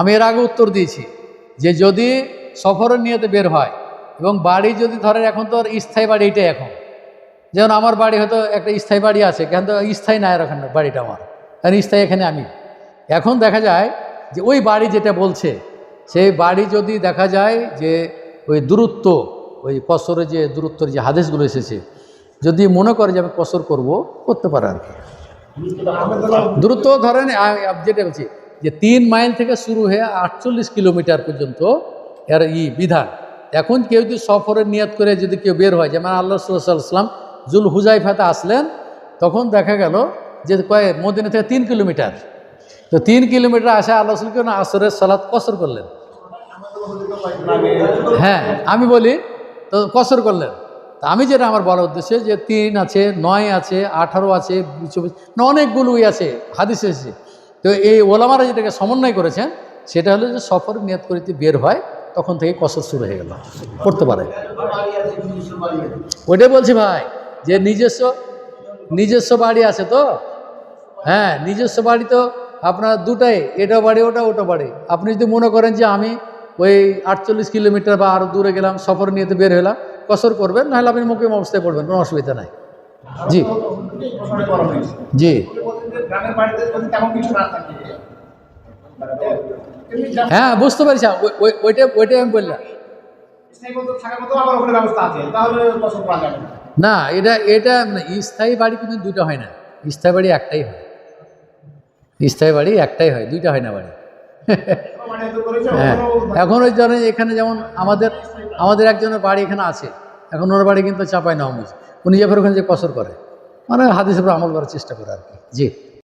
আমি এর আগে উত্তর দিয়েছি যে যদি সফরের নিয়েতে বের হয় এবং বাড়ি যদি ধরেন এখন তো স্থায়ী বাড়ি এটাই এখন। যেমন আমার বাড়ি হয়তো একটা স্থায়ী বাড়ি আছে কেন তো স্থায়ী না আর ওখানে বাড়িটা আমার, কারণ স্থায়ী এখানে আমি। এখন দেখা যায় যে ওই বাড়ি যেটা বলছে, সেই বাড়ি যদি দেখা যায় যে ওই দূরত্ব, ওই কসরের যে দূরত্বর যে হাদেশগুলো এসেছে, যদি মনে করে যে আমি কসর করব, করতে পারে আর কি। দূরত্ব ধরেন যেটা বলছি যে তিন মাইল থেকে শুরু হয়ে আটচল্লিশ কিলোমিটার পর্যন্ত এর ই বিধান। এখন কেউ যদি সফরের নিয়ত করে যদি কেউ বের হয়, যেমন আল্লাহ সাল্লাম জুল হুজাইফাতে আসলেন, তখন দেখা গেল যে কয় মদিনা থেকে তিন কিলোমিটার। তো তিন কিলোমিটার আসা আল্লাহ রসুল কেন আসরের সালাত কসর করলেন? হ্যাঁ আমি বলি, তো কসর করলেন। তা আমি যেটা আমার বলার উদ্দেশ্য যে তিন আছে, নয় আছে, আঠারো আছে অনেকগুলোই আছে, হাদিস এসেছে। তো এই ওলামারা যেটাকে সমন্বয় করেছেন, সেটা হলো যে সফর নিয়ত করিতে বের হয়, তখন থেকে কসর শুরু হয়ে গেল। করতে পারে। ওইটাই বলছি ভাই, যে নিজস্ব নিজস্ব বাড়ি আছে তো? হ্যাঁ নিজস্ব বাড়ি তো আপনার দুটাই, এটা বাড়ি, ওটা ওটা বাড়ি। আপনি যদি মনে করেন যে আমি ওই আটচল্লিশ কিলোমিটার বা আরও দূরে গেলাম, সফর নিয়েতে বের হলাম, কসর করবেন, নাহলে আপনি মুখে অবস্থায় পড়বেন, কোনো অসুবিধা নাই। জি। জি। গ্রামের বাড়িতে যদি তেমন কিছু না থাকে। হ্যাঁ বুঝতে পারছি। ওই- ওই- ওইটা ওইটাই আমি বললাম। না। এটা এটা স্থায়ী বাড়ি কিন্তু দুইটা হয় না। স্থায়ী বাড়ি একটাই হয়। স্থায়ী বাড়ি একটাই হয় দুইটা হয় না বাড়ি। মানে হ্যাঁ। এখন ওই ধরেন এখানে যেমন আমাদের আমাদের একজনের বাড়ি এখানে আছে। এখন ওর বাড়ি কিন্তু চাপায় না উনি যে ফের ওখানে যে কসর করে। মানে হাদিসের উপর আমল করার চেষ্টা করে আর কি। জি।